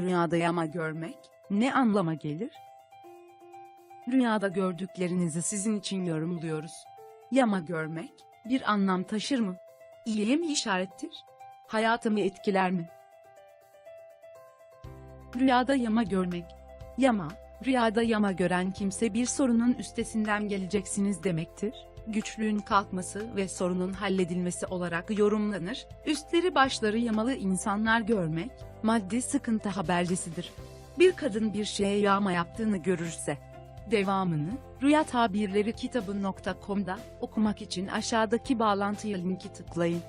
Rüyada yama görmek ne anlama gelir? Rüyada gördüklerinizi sizin için yorumluyoruz. Yama görmek bir anlam taşır mı? İyiye mi işarettir? Hayatımı etkiler mi? Rüyada yama görmek. Yama, rüyada yama gören kimse bir sorunun üstesinden geleceksiniz demektir. Güçlüğün kalkması ve sorunun halledilmesi olarak yorumlanır. Üstleri başları yamalı insanlar görmek, maddi sıkıntı habercisidir. Bir kadın bir şeye yağma yaptığını görürse, devamını Rüya Tabirleri kitabı.com'da okumak için aşağıdaki bağlantıya linki tıklayın.